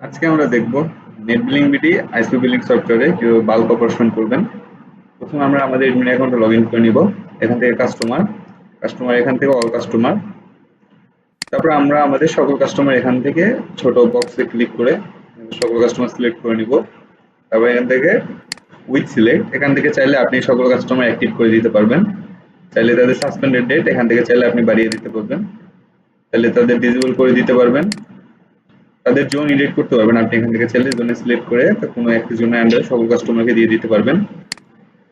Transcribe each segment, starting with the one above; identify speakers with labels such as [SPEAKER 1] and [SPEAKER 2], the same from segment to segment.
[SPEAKER 1] আজকে আমরা দেখব net billing BD ISP billing সফটওয়্যারে কীভাবে বাল্ক অপারেশন করবেন। প্রথমে আমরা আমাদের এডমিন অ্যাকাউন্টে লগ ইন করে নিব, এখান থেকে কাস্টমার কাস্টমার এখান থেকে অল কাস্টমার তারপর আমরা আমাদের সকল কাস্টমার এখান থেকে ছোট বক্সে ক্লিক করে সকল কাস্টমার সিলেক্ট করে নিব। তারপর এখান থেকে উইথ সিলেক্ট এখান থেকে চাইলে আপনি সকল কাস্টমার অ্যাক্টিভ করে দিতে পারবেন। চাইলে তাদের সাসপেন্ডেড ডেট এখান থেকে চাইলে আপনি বাড়িয়ে দিতে পারবেন। তাহলে তাদের ডিসেবল করে দিতে পারবেন। তাদের জোন এডিট করতে পারবেন। আপনি এখান থেকে চাইলে জোনে সিলেক্ট করে কোনো একটা জোনের আন্ডারে সকল কাস্টমারকে দিয়ে দিতে পারবেন।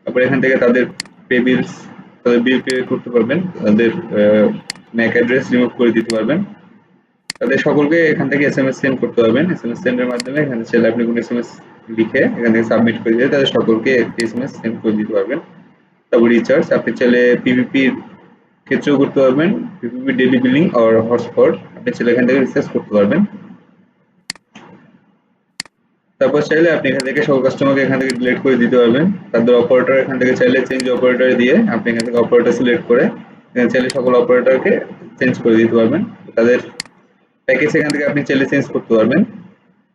[SPEAKER 1] তারপর এখান থেকে তাদের পে বিলস তাদের বিল পে করতে পারবেন। তাদের ম্যাক অ্যাড্রেস রিমুভ করে দিতে পারবেন। তাদের সকলকে এখান থেকে এস এম এস সেন্ড করতে পারবেন। এস এম এস সেন্ডের মাধ্যমে এখানে চাইলে আপনি কোনো এস এম এস লিখে এখান থেকে সাবমিট করে দিয়ে তাদের সকলকে এস এম এস সেন্ড করে দিতে পারবেন। তারপর রিচার্জ আপনি চাইলে পিভিপির ক্ষেত্রেও করতে পারবেন। পিভিপি ডেলি বিলিং আর হটস্পট আপনি চাইলে এখান থেকে রিচার্জ করতে পারবেন। তারপর চাইলে আপনি এখান থেকে সকল কাস্টমারকে এখান থেকে ডিলিট করে দিতে পারবেন। তাদের অপারেটর এখান থেকে চাইলে চেঞ্জ অপারেটর দিয়ে আপনি এখান থেকে অপারেটর সিলেক্ট করে এখানে চাইলে সকল অপারেটরকে চেঞ্জ করে দিতে পারবেন। তাদের প্যাকেজ এখান থেকে আপনি চাইলে চেঞ্জ করতে পারবেন।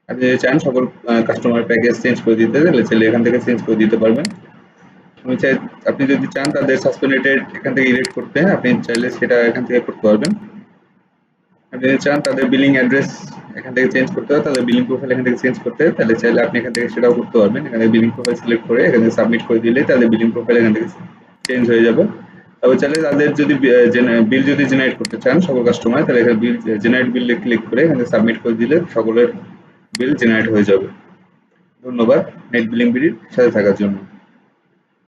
[SPEAKER 1] আপনি যদি চান সকল কাস্টমার প্যাকেজ চেঞ্জ করে দিতে, তাহলে চাইলে এখান থেকে চেঞ্জ করে দিতে পারবেন। আপনি চাই, আপনি যদি চান তাদের সাসপেন্ডেড এখান থেকে ইলেক্ট করতে, আপনি চাইলে সেটা এখান থেকে করতে পারবেন। আপনি চান তাদের বিলিং অ্যাড্রেস এখান থেকে চেঞ্জ করতে হয়, তাদের বিলিং প্রোফাইল এখান থেকে চেঞ্জ করতে তাহলে চাইলে আপনি এখান থেকে সেটাও করতে পারবেন। এখানে বিলিং প্রোফাইল সিলেক্ট করে এখানে সাবমিট করে দিলে তাদের বিলিং প্রোফাইল এখান থেকে চেঞ্জ হয়ে যাবে। তবে চাইলে তাদের যদি বিল যদি জেনারেট করতে চান সকল কাস্টমার তাহলে এখানে বিল জেনারেট বিল ক্লিক করে এখানে সাবমিট করে দিলে সকলের বিল জেনারেট হয়ে যাবে। ধন্যবাদ। নেট বিলিং বিডির সাথে থাকার জন্য।